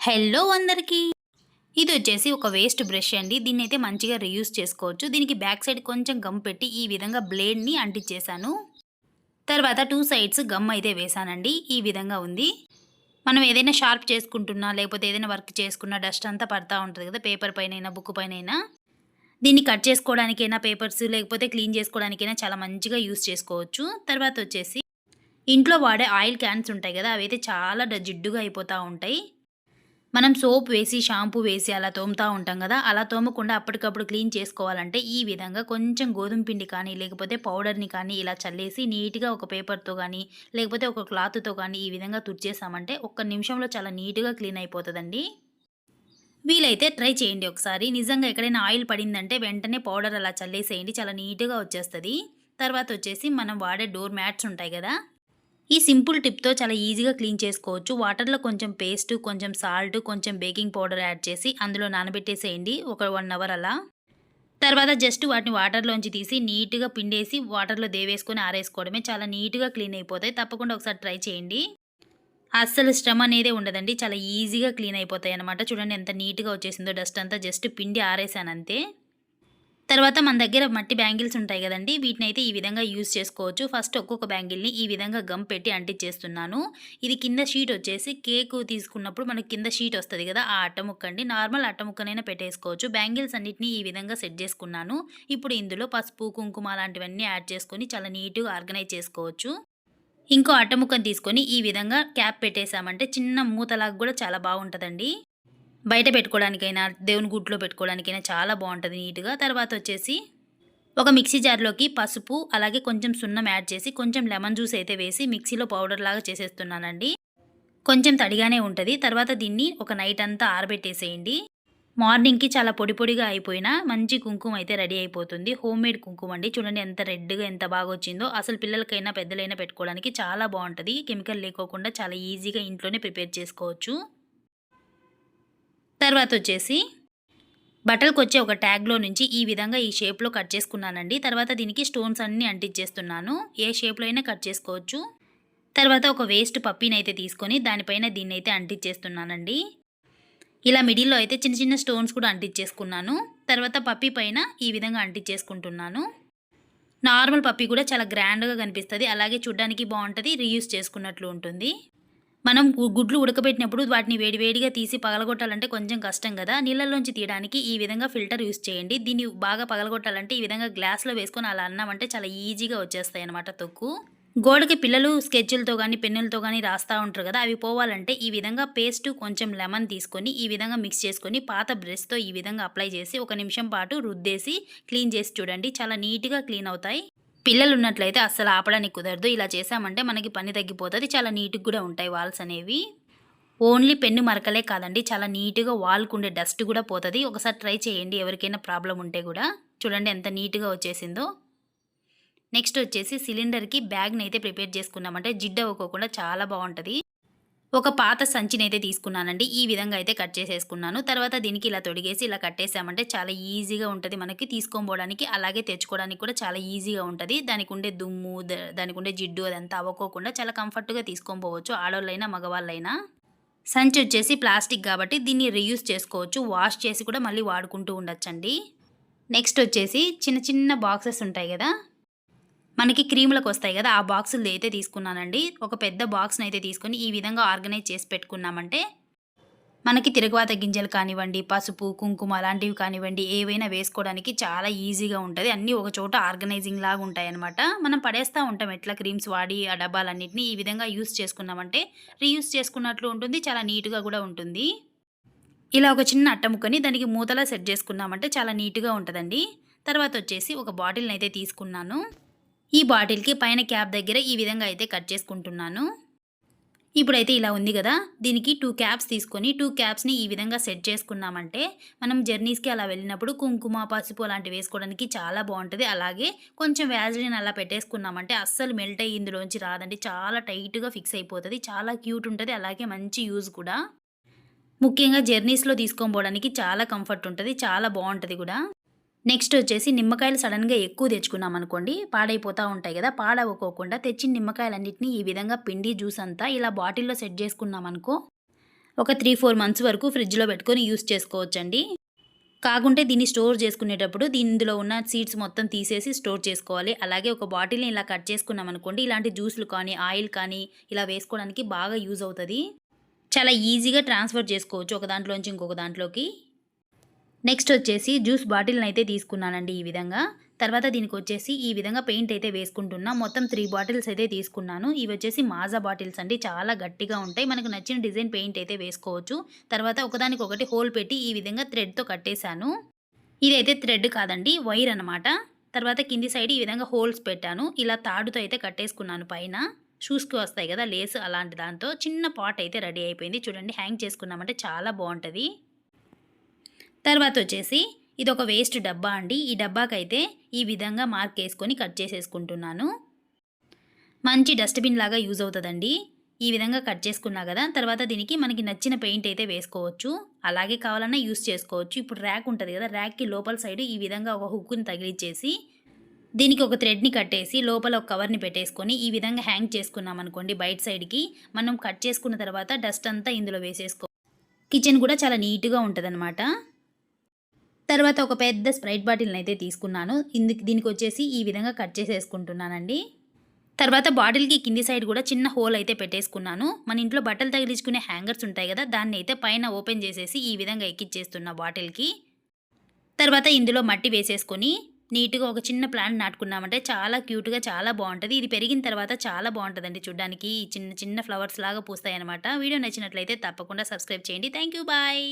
Hello అందరికీ. ఇది వచ్చేసి ఒక వేస్ట్ బ్రష్ అండి. దీన్ని అయితే మంచిగా రీయూస్ చేసుకోవచ్చు. దీనికి బ్యాక్ సైడ్ కొంచెం గమ్ పెట్టి ఈ విధంగా బ్లేడ్ని అంటించేశాను తర్వాత టూ సైడ్స్ గమ్ అయితే వేసానండి. ఈ విధంగా ఉంది. మనం ఏదైనా షార్ప్ చేసుకుంటున్నా లేకపోతే ఏదైనా వర్క్ చేసుకున్నా డస్ట్ అంతా పడతా ఉంటుంది కదా పేపర్ పైన బుక్ పైన దీన్ని కట్ చేసుకోవడానికైనా పేపర్స్ లేకపోతే క్లీన్ చేసుకోవడానికైనా చాలా మంచిగా యూస్ చేసుకోవచ్చు. తర్వాత వచ్చేసి ఇంట్లో వాడే ఆయిల్ క్యాన్స్ ఉంటాయి కదా అవి అయితే చాలా డ- జిడ్డుగా అయిపోతూ ఉంటాయి. మనం సోప్ వేసి షాంపూ వేసి అలా తోముతూ ఉంటాం కదా అలా తోమకుండా అప్పటికప్పుడు క్లీన్ చేసుకోవాలంటే ఈ విధంగా కొంచెం గోధుమ పిండి కానీ లేకపోతే పౌడర్ని కానీ ఇలా చల్లేసి నీట్గా ఒక పేపర్తో కానీ లేకపోతే ఒక క్లాత్తో కానీ ఈ విధంగా తుడిచేసామంటే ఒక్క నిమిషంలో చాలా నీట్గా క్లీన్ అయిపోతుందండి. వీలైతే ట్రై చేయండి ఒకసారి. నిజంగా ఎక్కడైనా ఆయిల్ పడిందంటే వెంటనే పౌడర్ అలా చల్లేసేయండి చాలా నీట్గా వచ్చేస్తుంది. తర్వాత వచ్చేసి మనం వాడే డోర్ మ్యాట్స్ ఉంటాయి కదా ఈ సింపుల్ టిప్తో చాలా ఈజీగా క్లీన్ చేసుకోవచ్చు. వాటర్లో కొంచెం పేస్ట్ కొంచెం సాల్ట్ కొంచెం బేకింగ్ పౌడర్ యాడ్ చేసి అందులో నానబెట్టేసేయండి. ఒక వన్ అవర్ అలా. తర్వాత జస్ట్ వాటిని వాటర్లోంచి తీసి నీట్గా పిండేసి వాటర్లో దేవేసుకొని ఆరేసుకోవడమే. చాలా నీట్గా క్లీన్ అయిపోతాయి. తప్పకుండా ఒకసారి ట్రై చేయండి. అస్సలు శ్రమ అనేదే ఉండదండి. చాలా ఈజీగా క్లీన్ అయిపోతాయి అనమాట చూడండి ఎంత నీట్గా వచ్చేసిందో. డస్ట్ అంతా జస్ట్ పిండి ఆరేసాను అంతే తర్వాత మన దగ్గర మట్టి బ్యాంగిల్స్ ఉంటాయి కదండి వీటిని అయితే ఈ విధంగా యూజ్ చేసుకోవచ్చు. ఫస్ట్ ఒక్కొక్క బ్యాంగిల్ని ఈ విధంగా గమ్ పెట్టి అంటించేస్తున్నాను. ఇది కింద షీట్ వచ్చేసి కేక్ తీసుకున్నప్పుడు మనకు కింద షీట్ వస్తుంది కదా ఆ అట్టముక్క అండి. నార్మల్ అట్టముక్కనైనా పెట్టేసుకోవచ్చు. బ్యాంగిల్స్ అన్నిటిని ఈ విధంగా సెట్ చేసుకున్నాను. ఇప్పుడు ఇందులో పసుపు కుంకుమ లాంటివన్నీ యాడ్ చేసుకొని చాలా నీట్గా ఆర్గనైజ్ చేసుకోవచ్చు. ఇంకో అట్టముక్కను తీసుకొని ఈ విధంగా క్యాప్ పెట్టేసామంటే చిన్న మూతలాగా కూడా చాలా బాగుంటుందండి. బయట పెట్టుకోవడానికైనా దేవుని గుడ్లో పెట్టుకోవడానికైనా చాలా బాగుంటుంది నీట్గా. తర్వాత వచ్చేసి ఒక మిక్సీ జార్లోకి పసుపు అలాగే కొంచెం సున్నం యాడ్ చేసి కొంచెం లెమన్ జ్యూస్ అయితే వేసి మిక్సీలో పౌడర్ లాగా చేసేస్తున్నానండి. కొంచెం తడిగానే ఉంటుంది. తర్వాత దీన్ని ఒక నైట్ అంతా ఆరబెట్టేసేయండి. మార్నింగ్కి చాలా పొడి పొడిగా అయిపోయినా మంచి కుంకుమ అయితే రెడీ అయిపోతుంది. హోమ్ మేడ్ కుంకుమ అండి. చూడండి ఎంత రెడ్గా ఎంత బాగా వచ్చిందో. అసలు పిల్లలకైనా పెద్దలైనా పెట్టుకోవడానికి చాలా బాగుంటుంది. కెమికల్ లేకోకుండా చాలా ఈజీగా ఇంట్లోనే ప్రిపేర్ చేసుకోవచ్చు. తర్వాత వచ్చేసి బట్టలకు వచ్చే ఒక ట్యాగ్లో నుంచి ఈ విధంగా ఈ షేప్లో కట్ చేసుకున్నానండి. తర్వాత దీనికి స్టోన్స్ అన్నీ అంటించేస్తున్నాను. ఏ షేప్లో అయినా కట్ చేసుకోవచ్చు. తర్వాత ఒక వేస్ట్ పప్పీని అయితే తీసుకొని దానిపైన దీన్ని అయితే అంటించేస్తున్నానండి. ఇలా మిడిల్లో అయితే చిన్న చిన్న స్టోన్స్ కూడా అంటించేసుకున్నాను. తర్వాత పప్పీ పైన ఈ విధంగా అంటించేసుకుంటున్నాను. నార్మల్ పప్పీ కూడా చాలా గ్రాండ్గా కనిపిస్తుంది. అలాగే చూడ్డానికి బాగుంటుంది రీయూస్ చేసుకున్నట్లు ఉంటుంది. మనం గుడ్లు ఉడకబెట్టినప్పుడు వాటిని వేడివేడిగా తీసి పగలగొట్టాలంటే కొంచెం కష్టం కదా. నీళ్ళల్లోంచి తీయడానికి ఈ విధంగా ఫిల్టర్ యూస్ చేయండి. దీన్ని బాగా పగలగొట్టాలంటే ఈ విధంగా గ్లాస్లో వేసుకొని అలా అన్నామంటే చాలా ఈజీగా వచ్చేస్తాయి అనమాట తొక్కు. గోడకి పిల్లలు స్కెచ్లతో కానీ పెన్నులతో కానీ రాస్తూ ఉంటారు కదా. అవి పోవాలంటే ఈ విధంగా పేస్ట్ కొంచెం లెమన్ తీసుకొని ఈ విధంగా మిక్స్ చేసుకొని పాత బ్రష్తో ఈ విధంగా అప్లై చేసి ఒక నిమిషం పాటు రుద్దేసి క్లీన్ చేసి చూడండి. చాలా నీట్గా క్లీన్ అవుతాయి. పిల్లలు ఉన్నట్లయితే అస్సలు ఆపడానికి కుదరదు. ఇలా చేసామంటే మనకి పని తగ్గిపోతుంది. చాలా నీట్గా కూడా ఉంటాయి వాల్స్ అనేవి. ఓన్లీ పెన్ను మరకలే కాదండి. చాలా నీట్గా వాల్కు ఉండే డస్ట్ కూడా పోతుంది. ఒకసారి ట్రై చేయండి. ఎవరికైనా ప్రాబ్లం ఉంటే కూడా. చూడండి ఎంత నీట్గా వచ్చేసిందో. నెక్స్ట్ వచ్చేసి సిలిండర్కి బ్యాగ్ని అయితే ప్రిపేర్ చేసుకున్నామంటే జిడ్డు అవ్వకోకుండా చాలా బాగుంటుంది. ఒక పాత సంచిని అయితే తీసుకున్నానండి. ఈ విధంగా అయితే కట్ చేసేసుకున్నాను. తర్వాత దీనికి ఇలా తొడిగేసి ఇలా కట్టేసామంటే చాలా ఈజీగా ఉంటుంది. మనకి తీసుకోపోవడానికి అలాగే తెచ్చుకోవడానికి కూడా చాలా ఈజీగా ఉంటుంది. దానికి ఉండే దుమ్ము దానికి ఉండే జిడ్డు అదంతా అవ్వకోకుండా చాలా కంఫర్ట్గా తీసుకొని పోవచ్చు. ఆడవాళ్ళైనా మగవాళ్ళైనా. సంచి వచ్చేసి ప్లాస్టిక్ కాబట్టి దీన్ని రీయూస్ చేసుకోవచ్చు. వాష్ చేసి కూడా మళ్ళీ వాడుకుంటూ ఉండొచ్చండి. నెక్స్ట్ వచ్చేసి చిన్న చిన్న బాక్సెస్ ఉంటాయి కదా? మనకి క్రీములకు వస్తాయి కదా ఆ బాక్సులు అయితే తీసుకున్నానండి. ఒక పెద్ద బాక్స్ని అయితే తీసుకొని ఈ విధంగా ఆర్గనైజ్ చేసి పెట్టుకున్నామంటే మనకి తిరుగువాత గింజలు కానివ్వండి పసుపు కుంకుమ అలాంటివి కానివ్వండి ఏవైనా వేసుకోవడానికి చాలా ఈజీగా ఉంటుంది. అన్నీ ఒక చోట ఆర్గనైజింగ్ లాగా ఉంటాయన్నమాట. మనం పడేస్తూ ఉంటాం ఎట్లా క్రీమ్స్ వాడి ఆ డబ్బాలన్నింటినీ ఈ విధంగా యూస్ చేసుకున్నామంటే రీయూస్ చేసుకున్నట్లు ఉంటుంది చాలా నీట్గా కూడా ఉంటుంది. ఇలా ఒక చిన్న అట్టముక్కని దానికి మూతలా సెట్ చేసుకున్నామంటే చాలా నీట్గా ఉంటుందండి. తర్వాత వచ్చేసి ఒక బాటిల్ని అయితే తీసుకున్నాను. ఈ బాటిల్కి పైన క్యాప్ దగ్గర ఈ విధంగా అయితే కట్ చేసుకుంటున్నాను. ఇప్పుడైతే ఇలా ఉంది కదా దీనికి టూ క్యాప్స్ తీసుకొని టూ క్యాప్స్ని ఈ విధంగా సెట్ చేసుకున్నామంటే మనం జర్నీస్కి అలా వెళ్ళినప్పుడు కుంకుమ పసుపు అలాంటివి వేసుకోవడానికి చాలా బాగుంటుంది. అలాగే కొంచెం వ్యాజ్లిన్ అలా పెట్టేసుకున్నామంటే అస్సలు మెల్ట్ అయ్యి ఇందులోంచి రాదండి. చాలా టైట్గా ఫిక్స్ అయిపోతుంది. చాలా క్యూట్ ఉంటుంది. అలాగే మంచి యూజ్ కూడా. ముఖ్యంగా జర్నీస్లో తీసుకొని పోవడానికి చాలా కంఫర్ట్ ఉంటుంది. చాలా బాగుంటుంది కూడా. నెక్స్ట్ వచ్చేసి నిమ్మకాయలు సడన్గా ఎక్కువ తెచ్చుకున్నాం అనుకోండి పాడైపోతూ ఉంటాయి కదా పాడవకోకుండా తెచ్చిన నిమ్మకాయలన్నింటినీ ఈ విధంగా పిండి జ్యూస్ అంతా ఇలా బాటిల్లో సెట్ చేసుకున్నాం అనుకో ఒక త్రీ ఫోర్ మంత్స్ వరకు ఫ్రిడ్జ్లో పెట్టుకొని యూస్ చేసుకోవచ్చండి. కాకుంటే దీన్ని స్టోర్ చేసుకునేటప్పుడు దీనిలో ఉన్న సీడ్స్ మొత్తం తీసేసి స్టోర్ చేసుకోవాలి. అలాగే ఒక బాటిల్ని ఇలా కట్ చేసుకున్నాం అనుకోండి ఇలాంటి జ్యూస్లు కానీ ఆయిల్ కానీ ఇలా వేసుకోవడానికి బాగా యూజ్ అవుతుంది. చాలా ఈజీగా ట్రాన్స్ఫర్ చేసుకోవచ్చు ఒక దాంట్లోంచి ఇంకొక దాంట్లోకి. నెక్స్ట్ వచ్చేసి జ్యూస్ బాటిల్ని అయితే తీసుకున్నానండి ఈ విధంగా. తర్వాత దీనికి వచ్చేసి ఈ విధంగా పెయింట్ అయితే వేసుకుంటున్నా. మొత్తం త్రీ బాటిల్స్ అయితే తీసుకున్నాను. ఇవి వచ్చేసి మాజా బాటిల్స్ అండి. చాలా గట్టిగా ఉంటాయి. మనకు నచ్చిన డిజైన్ పెయింట్ అయితే వేసుకోవచ్చు. తర్వాత ఒకదానికి ఒకటి హోల్ పెట్టి ఈ విధంగా థ్రెడ్తో కట్టేశాను. ఇదైతే థ్రెడ్ కాదండి వైర్ అనమాట తర్వాత కింది సైడ్ ఈ విధంగా హోల్స్ పెట్టాను. ఇలా తాడుతో అయితే కట్టేసుకున్నాను పైన. షూస్కి వస్తాయి కదా లేస్ అలాంటి దాంతో. చిన్న పాట్ అయితే రెడీ అయిపోయింది. చూడండి హ్యాంగ్ చేసుకున్నామంటే చాలా బాగుంటుంది. తర్వాత వచ్చేసి ఇది ఒక వేస్ట్ డబ్బా అండి. ఈ డబ్బాకైతే ఈ విధంగా మార్క్ వేసుకొని కట్ చేసేసుకుంటున్నాను. మంచి డస్ట్బిన్ లాగా యూజ్ అవుతుందండి. ఈ విధంగా కట్ చేసుకున్నా కదా తర్వాత దీనికి మనకి నచ్చిన పెయింట్ అయితే వేసుకోవచ్చు. అలాగే కావాలన్నా యూస్ చేసుకోవచ్చు. ఇప్పుడు ర్యాక్ ఉంటుంది కదా ర్యాక్కి లోపల సైడ్ ఈ విధంగా ఒక హుక్ని తగిలిచ్చేసి దీనికి ఒక థ్రెడ్ని కట్టేసి లోపల ఒక కవర్ని పెట్టేసుకొని ఈ విధంగా హ్యాంగ్ చేసుకున్నాం అనుకోండి బయట సైడ్కి మనం కట్ చేసుకున్న తర్వాత డస్ట్ అంతా ఇందులో వేసేసుకో కిచెన్ కూడా చాలా నీట్గా ఉంటుందన్నమాట. తర్వాత ఒక పెద్ద స్ప్రైట్ బాటిల్ని అయితే తీసుకున్నాను. ఇందుకు దీనికి వచ్చేసి ఈ విధంగా కట్ చేసేసుకుంటున్నానండి. తర్వాత బాటిల్కి కింది సైడ్ కూడా చిన్న హోల్ అయితే పెట్టేసుకున్నాను. మన ఇంట్లో బట్టలు తగిలించుకునే హ్యాంగర్స్ ఉంటాయి కదా దాన్ని అయితే పైన ఓపెన్ చేసేసి ఈ విధంగా ఎక్కిచ్చేస్తున్నా బాటిల్కి. తర్వాత ఇందులో మట్టి వేసేసుకొని నీట్గా ఒక చిన్న ప్లాంట్ నాటుకున్నామంటే చాలా క్యూట్గా చాలా బాగుంటుంది. ఇది పెరిగిన తర్వాత చాలా బాగుంటుందండి చూడడానికి. చిన్న చిన్న ఫ్లవర్స్ లాగా పూస్తాయి అనమాట వీడియో నచ్చినట్లయితే తప్పకుండా సబ్స్క్రైబ్ చేయండి. Thank you bye.